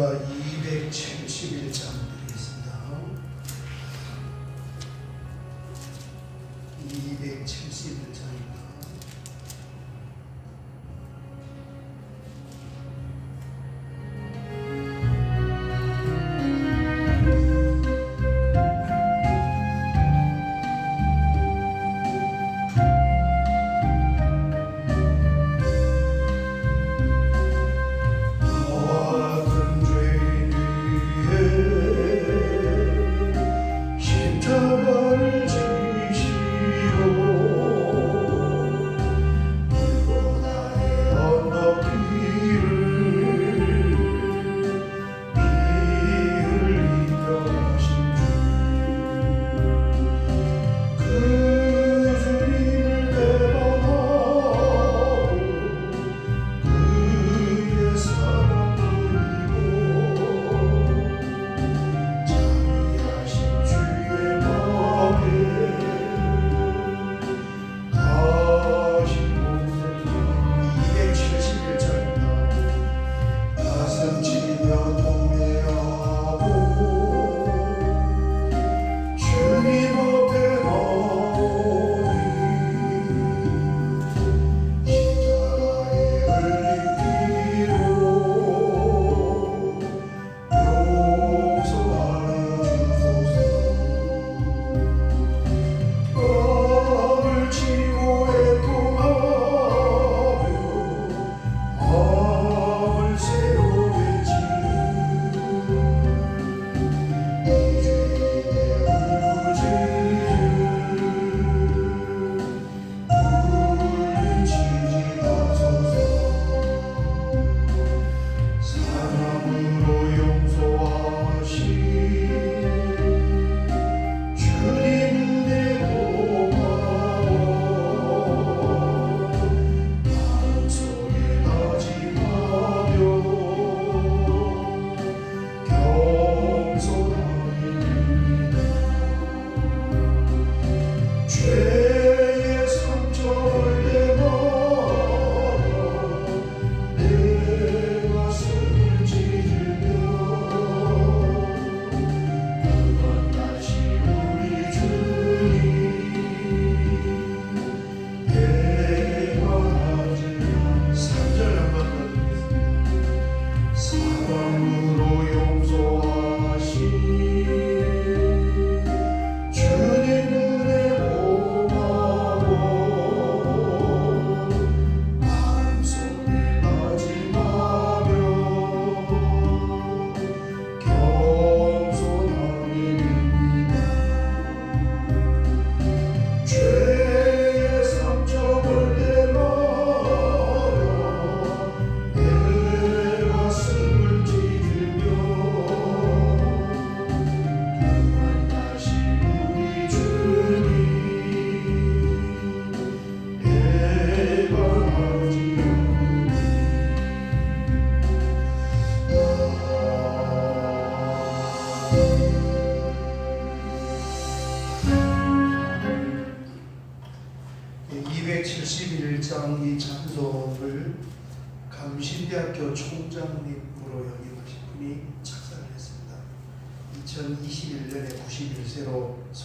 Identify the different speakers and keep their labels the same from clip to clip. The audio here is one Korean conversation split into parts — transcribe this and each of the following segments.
Speaker 1: 찬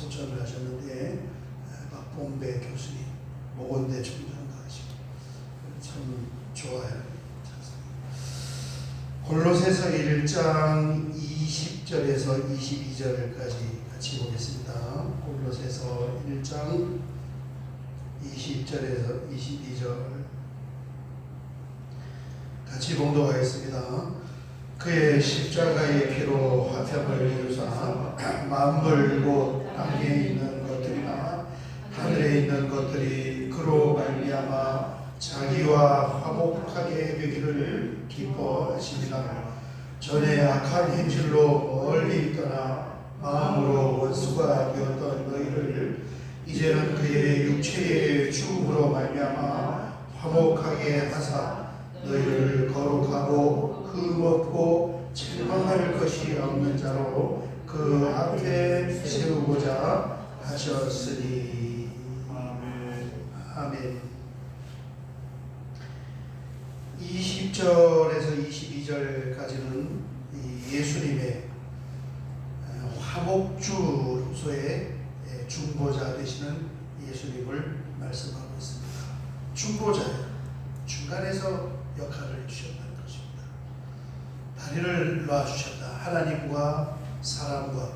Speaker 1: 91세로 소천을 하셨는데 에, 박봉배 교수님, 모건대 총장도 하시고 참 좋아요. 골로새서 1장 20절에서 22절까지 같이 보겠습니다. 골로새서 1장 20절에서 22절 같이 봉독하겠습니다. 그의 십자가의 피로 화평을 이루사 만물 곧 땅에 있는 것들이나 하늘에 있는 것들이 그로 말미암아 자기와 화목하게 되기를 기뻐하시니라. 전에 악한 행실로 멀리 떠나 마음으로 원수가 되었던 너희를 이제는 그의 육체의 죽음으로 말미암아 화목하게 하사 너희를 거룩하고 흠없고 책망할 것이 없는 자로 그 앞에 세우고자 하셨으니
Speaker 2: 아멘.
Speaker 1: 아멘. 20절에서 22절까지는 이 예수님의 어, 화목주로서의 예, 중보자 되시는 예수님을 말씀하고 있습니다. 중보자예요. 중간에서 역할을 해주셨다는 것입니다. 다리를 놔주셨다. 하나님과 사람과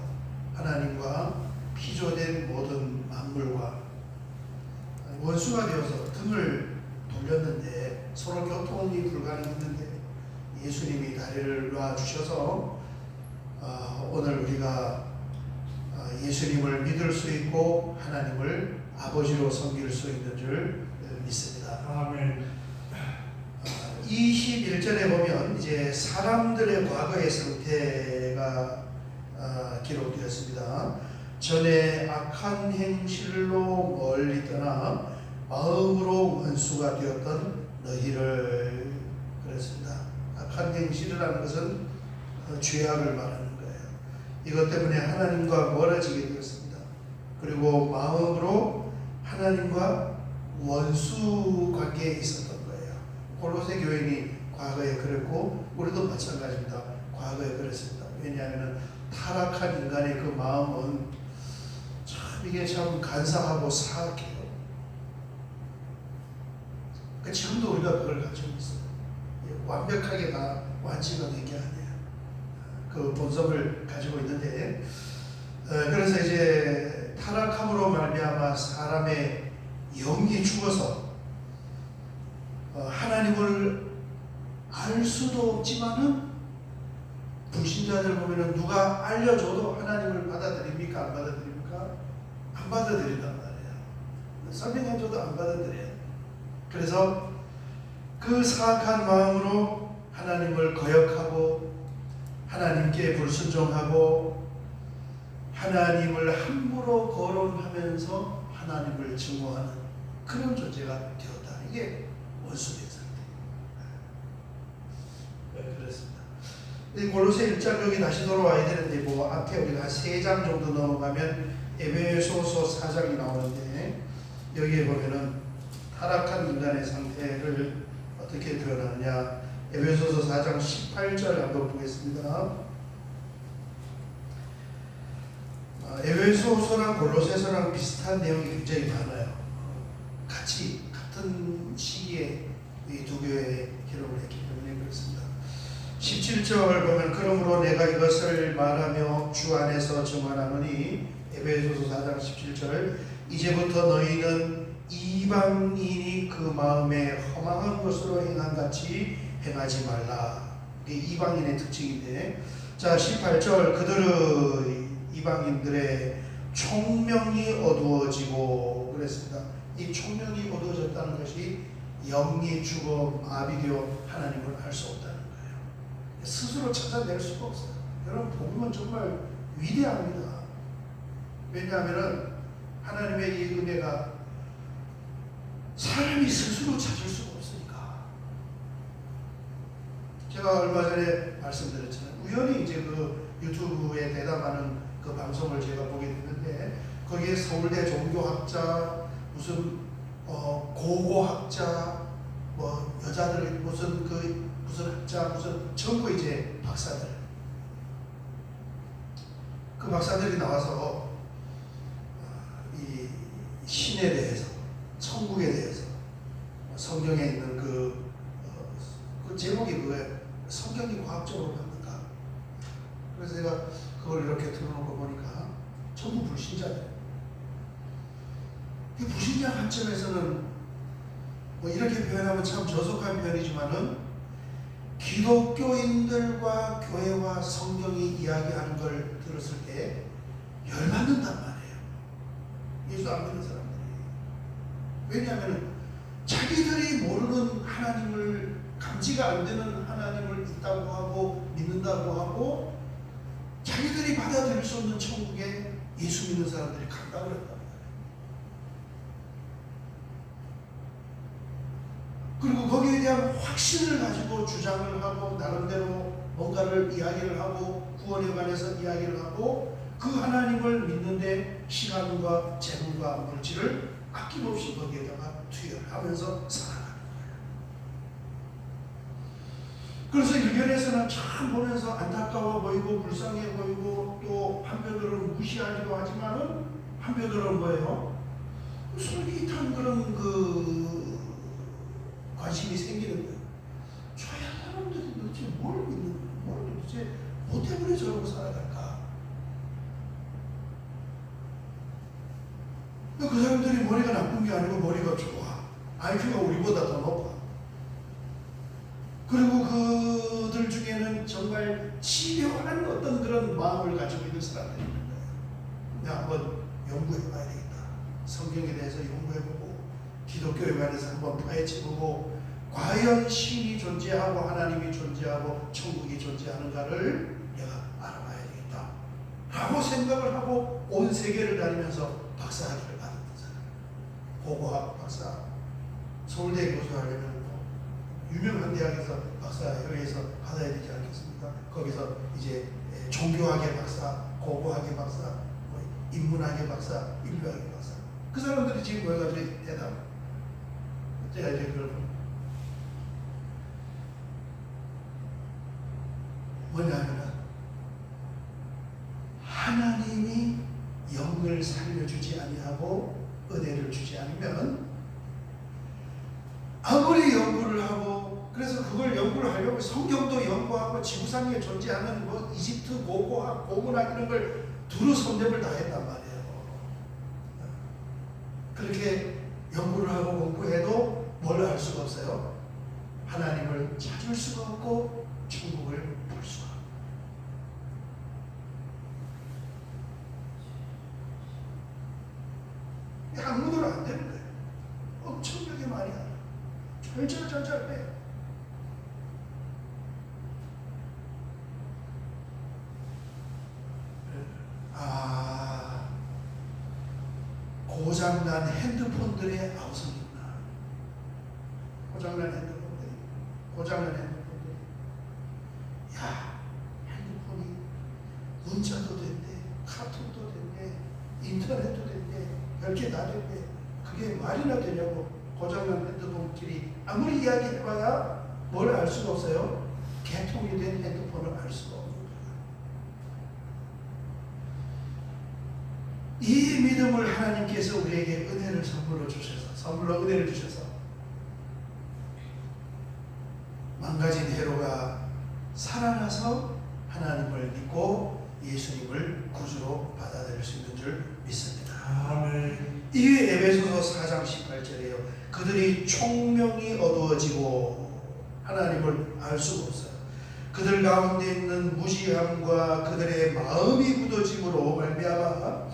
Speaker 1: 하나님과 피조된 모든 만물과 원수가 되어서 등을 돌렸는데 서로 교통이 불가능했는데 예수님이 다리를 놔주셔서 어, 오늘 우리가 어, 예수님을 믿을 수 있고 하나님을 아버지로 섬길 수 있는 줄 믿습니다.
Speaker 2: 아멘.
Speaker 1: 21절에 보면 이제 사람들의 과거의 상태가 아, 기록되었습니다. 전에 악한 행실로 멀리 떠나 마음으로 원수가 되었던 너희를 그랬습니다. 악한 행실이라는 것은 어, 죄악을 말하는 거예요. 이것 때문에 하나님과 멀어지게 되었습니다. 그리고 마음으로 하나님과 원수 관계에 있었던 거예요. 골로새 교인이 과거에 그랬고 우리도 마찬가지입니다. 과거에 그랬습니다. 왜냐하면 타락한 인간의 그 마음은 참 이게 참 간사하고 사악해요. 그 지금도 우리가 그걸 가지고 있어요. 완벽하게 다 완치가 된 게 아니에요. 그 본성을 가지고 있는데 어, 그래서 이제 타락함으로 말미암아 사람의 영이 죽어서 어, 하나님을 알 수도 없지만은 불 신자들 보면은 누가 알려줘도 하나님을 받아들입니까? 안 받아들입니까? 안 받아들인단 말이에요. 설명해줘도 안 받아들여요. 그래서 그 사악한 마음으로 하나님을 거역하고 하나님께 불순종하고 하나님을 함부로 거론하면서 하나님을 증오하는 그런 존재가 되었다. 이게 원수된 상태. 네, 그렇습니다. 이 골로새 1장 여기 다시 돌아와야 되는데 뭐 앞에 우리가 한세장 정도 넘어가면 에베소서 4장이 나오는데 여기에 보면은 타락한 인간의 상태를 어떻게 드러나느냐 에베소서 4장 18절 한번 보겠습니다. 아, 에베소서랑 골로새서랑 비슷한 내용이 굉장히 많아요. 같이 같은 시기에 이 두 교회 기록을 했기. 17절 보면 그러므로 내가 이것을 말하며 주 안에서 증언하노니 에베소서 4장 17절 이제부터 너희는 이방인이 그 마음에 허망한 것으로 행한 같이 행하지 말라. 이게 이방인의 특징인데 자 18절 그들의 이방인들의 총명이 어두워지고 그랬습니다. 이 총명이 어두워졌다는 것이 영이 죽어 마비되어 하나님을 알수 거예요. 스스로 찾아낼 수가 없어요. 여러분 복음은 정말 위대합니다. 왜냐하면 하나님의 이 은혜가 사람이 스스로 찾을 수가 없으니까. 제가 얼마 전에 말씀드렸잖아요. 우연히 이제 그 유튜브에 대담하는 그 방송을 제가 보게 됐는데 거기에 서울대 종교학자 무슨 어, 고고학자 뭐 여자들 무슨 그 무슨 학자 무슨 전부 이제 박사들 그 박사들이 나와서 어, 이 신에 대해서 천국에 대해서 성경에 있는 그, 어, 그 제목이 그거예요. 성경이 과학적으로 맞는가? 그래서 제가 그걸 이렇게 틀어놓고 보니까 전부 불신자들. 이 불신자 관점에서는 뭐 이렇게 표현하면 참 저속한 표현이지만은 기독교인들과 교회와 성경이 이야기하는 걸 들었을 때 열받는단 말이에요. 예수 안 믿는 사람들이. 왜냐하면 자기들이 모르는 하나님을 감지가 안 되는 하나님을 있다고 하고 믿는다고 하고 자기들이 받아들일 수 없는 천국에 예수 믿는 사람들이 간다고 그랬단 말이에요. 그리고 거기에 대한 확신을 가지고 주장을 하고 나름대로 뭔가를 이야기를 하고 구원에 관해서 이야기를 하고 그 하나님을 믿는데 시간과 재물과 물질을 아낌없이 거기에다가 투여하면서 살아가는 거예요. 그래서 한편에서는 참 보면서 안타까워 보이고 불쌍해 보이고 또 한편으로는 무시하기도 하지만은 한편으로는 뭐예요? 솔깃한 그런 그 관심이 생기는 거예요. 저야 사람들이 도대체 뭘 믿는 거야? 뭘 도대체 뭐 때문에 저러고 살아갈까? 그 사람들이 머리가 나쁜 게 아니고 머리가 좋아. IQ가 우리보다 더 높아. 그리고 그들 중에는 정말 치료한 어떤 그런 마음을 가지고 있는 사람들이 있는 거예요. 내가 한번 연구해 봐야 되겠다. 성경에 대해서 연구해 보고 기독교에 관해서 한번 파헤쳐보고 과연 신이 존재하고 하나님이 존재하고 천국이 존재하는가를 내가 알아봐야 되겠다. 라고 생각을 하고 온 세계를 다니면서 박사학위를 받았던 사람. 고고학 박사. 서울대 교수 하려면 뭐 유명한 대학에서 박사학위에서 받아야 되지 않겠습니까? 거기서 이제 종교학의 박사, 고고학의 박사, 뭐 인문학의 박사, 인류학의 박사. 그 사람들이 지금 모여가지고 대답. 제가 이제 그걸 뭐냐면은 하나님이 영을 살려주지 아니하고 은혜를 주지 않으면 아무리 연구를 하고 그래서 그걸 연구를 하려고 성경도 연구하고 지구상에 존재하는 뭐 이집트 고고학 고문학 이런 걸 두루 손대을 다했단 말이에요. 그렇게 연구를 하고 공부해도 뭘 알 수가 없어요. 찾을 수가 없고 천국을 볼 수가 없고. 아무도 안 되는 거예요. 엄청나게 많이 알아. 절절절절 빼. 아, 고장난 핸드폰들의 아우성이구나. 고장난 핸드폰들이, 고장난 핸드폰들이. 야, 핸드폰이 문자도 된대, 카톡도 된대, 인터넷도 된대, 별게 다 된대. 그게 말이나 되냐고. 고장난 핸드폰끼리 아무리 이야기해봐야 뭘 알 수가 없어요. 개통이 된 핸드폰을 알 수가 없는 거예요. 이 믿음을 하나님께서 우리에게 은혜를 선물로 주셔서 선물로 은혜를 주셔서 망가진 헤로가 살아나서 하나님을 믿고 예수님을 구주로 받아들일 수 있는 줄 믿습니다.
Speaker 2: 아멘.
Speaker 1: 이게 에베소서 4장 18절이에요. 그들이 총명이 어두워지고 하나님을 알 수가 없어요. 그들 가운데 있는 무지함과 그들의 마음이 굳어짐으로 말미암아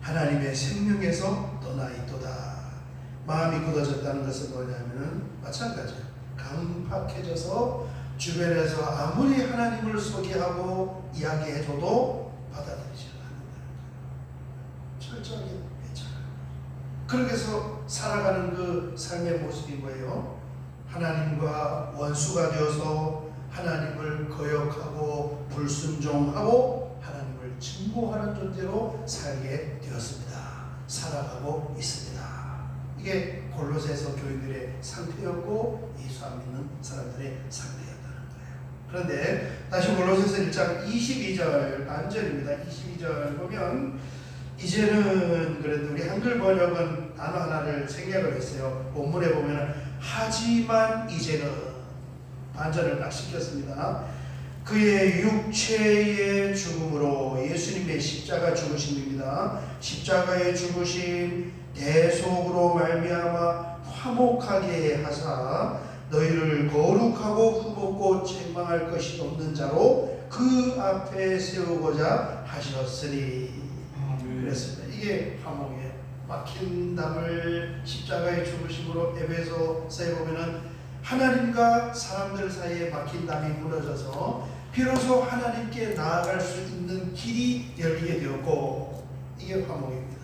Speaker 1: 하나님의 생명에서 떠나 있도다. 마음이 굳어졌다는 것은 뭐냐면은 마찬가지예요. 강팍해져서 주변에서 아무리 하나님을 소개하고 이야기해줘도 받아들이지 거예요. 철저하게. 그렇게 해서 살아가는 그 삶의 모습이 뭐예요? 하나님과 원수가 되어서 하나님을 거역하고 불순종하고 하나님을 증오하는 존재로 살게 되었습니다. 살아가고 있습니다. 이게 골로새서 교인들의 상태였고 예수 안 믿는 사람들의 상태였다는 거예요. 그런데 다시 골로새서 1장 22절 반절입니다. 22절 보면 이제는 그래도 우리 한글 번역은 단어 하나를 생략을 했어요. 본문에 보면 하지만 이제는 반절을 딱 시켰습니다. 그의 육체의 죽음으로 예수님의 십자가 죽으심입니다. 십자가의 죽으심 대속으로 말미암아 화목하게 하사 너희를 거룩하고 흠없고 책망할 것이 없는 자로 그 앞에 세우고자 하셨으니. 그랬습니다. 이게 화목이에요. 막힌 담을 십자가의 죽으심으로 에베소서에 보면은 하나님과 사람들 사이에 막힌 담이 무너져서 비로소 하나님께 나아갈 수 있는 길이 열리게 되었고 이게 화목입니다.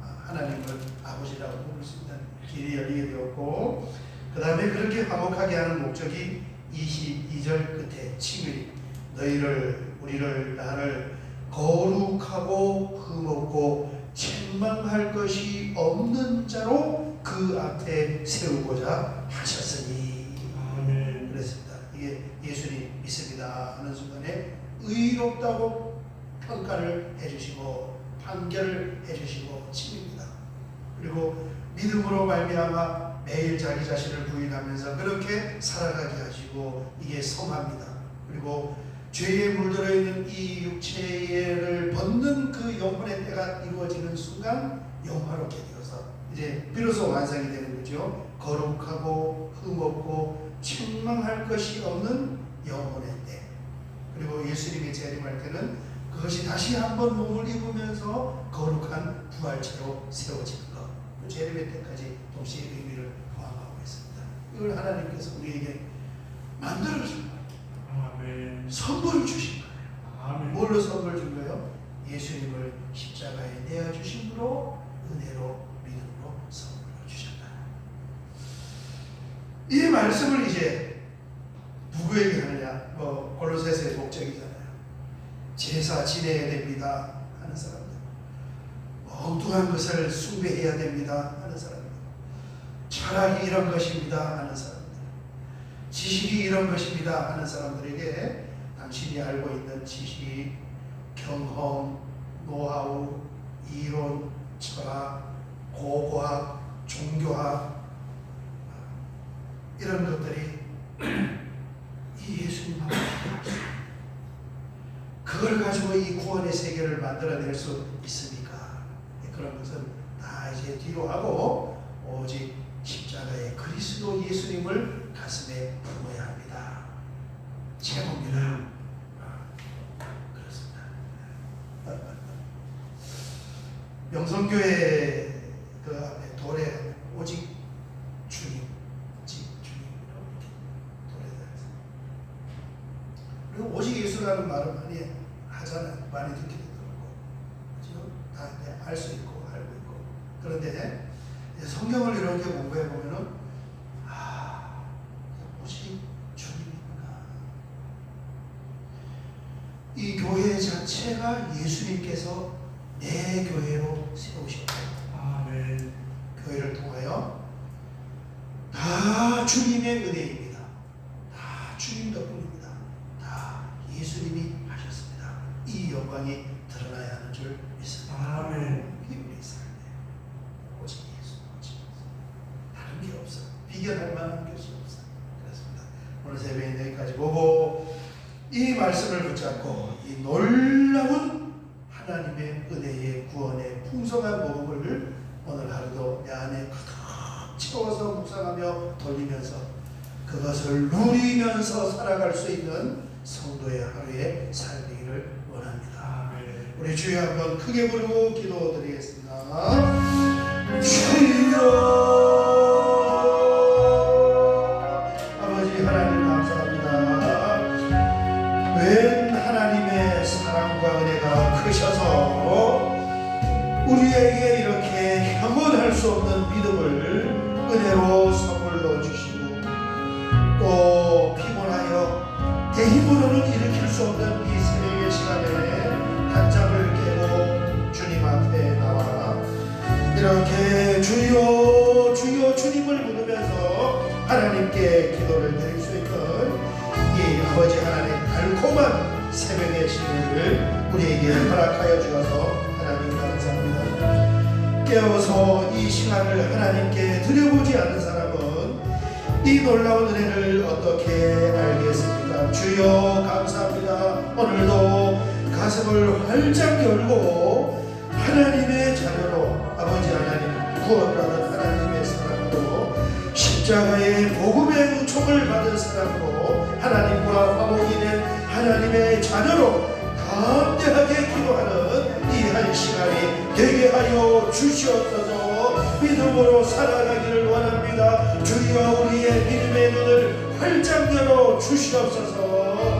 Speaker 1: 아, 하나님을 아버지라고 부를 수 있는 길이 열리게 되었고 그 다음에 그렇게 화목하게 하는 목적이 22절 끝에 칭의 너희를 우리를 나를 거룩하고 흠없고 책망할 것이 없는 자로 그 앞에 세우고자 하셨으니
Speaker 2: 아멘.
Speaker 1: 그랬습니다. 이게 했습니다 하는 순간에 의롭다고 평가를 해주시고 판결을 해주시고 칩니다. 그리고 믿음으로 말미암아 매일 자기 자신을 부인하면서 그렇게 살아가게 하시고 이게 성합니다. 그리고 죄에 물들어 있는 이 육체를 벗는 그 영혼의 때가 이루어지는 순간 영화롭게 되어서 이제 비로소 완성이 되는 거죠. 거룩하고 흠없고 책망할 것이 없는 영혼의 때. 그리고 예수님이 재림할 때는 그것이 다시 한번 몸을 입으면서 거룩한 부활체로 세워지는 것. 그 재림의 때까지 동시에 의미를 포함하고 있습니다. 이걸 하나님께서 우리에게 만들어 주신 거예요.
Speaker 2: 아멘.
Speaker 1: 선물을 주신 거예요.
Speaker 2: 아멘.
Speaker 1: 뭘로 선물 준 거예요? 예수님을 십자가에 내어 주심으로 은혜로 믿음으로 선물로 주셨다. 이 말씀을 이제 누구에게 하느냐? 뭐 골로새서의 목적이잖아요. 제사 지내야 됩니다 하는 사람들, 엉뚱한 것을 숭배해야 됩니다 하는 사람들, 철학이 이런 것입니다 하는 사람들, 지식이 이런 것입니다 하는 사람들에게 당신이 알고 있는 지식, 경험, 노하우, 이론, 철학, 고고학, 종교학 이런 것들이 이 예수님하고 그걸 가지고 이 구원의 세계를 만들어낼 수 있습니까? 그런 것은 다 이제 뒤로 하고 오직 십자가의 그리스도 예수님을 가슴에 품어야 합니다. 제목입니다. 아, 그렇습니다. 명성교회 그 앞에 돌에 오직 주님, 오직 주님이라고 이렇게 돌에다 있어요. 그리고 오직 예수라는 말을 많이 하잖아요. 많이 듣게 되더라고. 그죠? 다알 수 있고 알고 있고. 그런데 이제 성경을 이렇게 공부해 보면은 아 오직 주님입니다. 이 교회 자체가 예수님께서 내 교회로 세우셨고
Speaker 2: 아멘.
Speaker 1: 교회를 통하여 다 주님의 은혜입니다. 다 주님 덕분입니다. 다 예수님이 하셨습니다. 이 영광이 드러나야 하는 줄 믿습니다.
Speaker 2: 아멘.
Speaker 1: 이게 우리 삶이에요. 오직 예수, 오직 예수. 다른 게 없어. 비교할 만한 것이 없어. 그렇습니다. 오늘 새벽에 여기까지 보고 이 말씀을 붙잡고 이 놀라운 하나님의 은혜의 구원의 풍성한 복음을 오늘 하루도 내 안에 가득 채워서 묵상하며 돌리면서 그것을 누리면서 살아갈 수 있는 성도의 하루의 삶이기를 원합니다. 우리 주여 한번 크게 부르고 기도드리겠습니다. 주여 아버지 하나님 감사합니다. 웬 하나님의 사랑과 은혜가 크셔서 우리에게 이렇게 영원할 수 없는 믿음을 은혜로 이렇게 주여 주여 주님을 부르면서 하나님께 기도를 드릴 수 있는 이 아버지 하나님 달콤한 새벽의 시를 우리에게 허락하여 주셔서 하나님 감사합니다. 깨어서 이 시간을 하나님께 드려보지 않은 사람은 이 놀라운 은혜를 어떻게 알겠습니까? 주여 감사합니다. 오늘도 가슴을 활짝 열고 하나님의 구원받은 하나님의 사람으로 십자가의 복음의 은총을 받은 사람으로 하나님과 화목이 된 하나님의 자녀로 담대하게 기도하는 이 한 시간이 되게 하여 주시옵소서. 믿음으로 살아가기를 원합니다. 주여 우리의 믿음의 눈을 활짝 열어 주시옵소서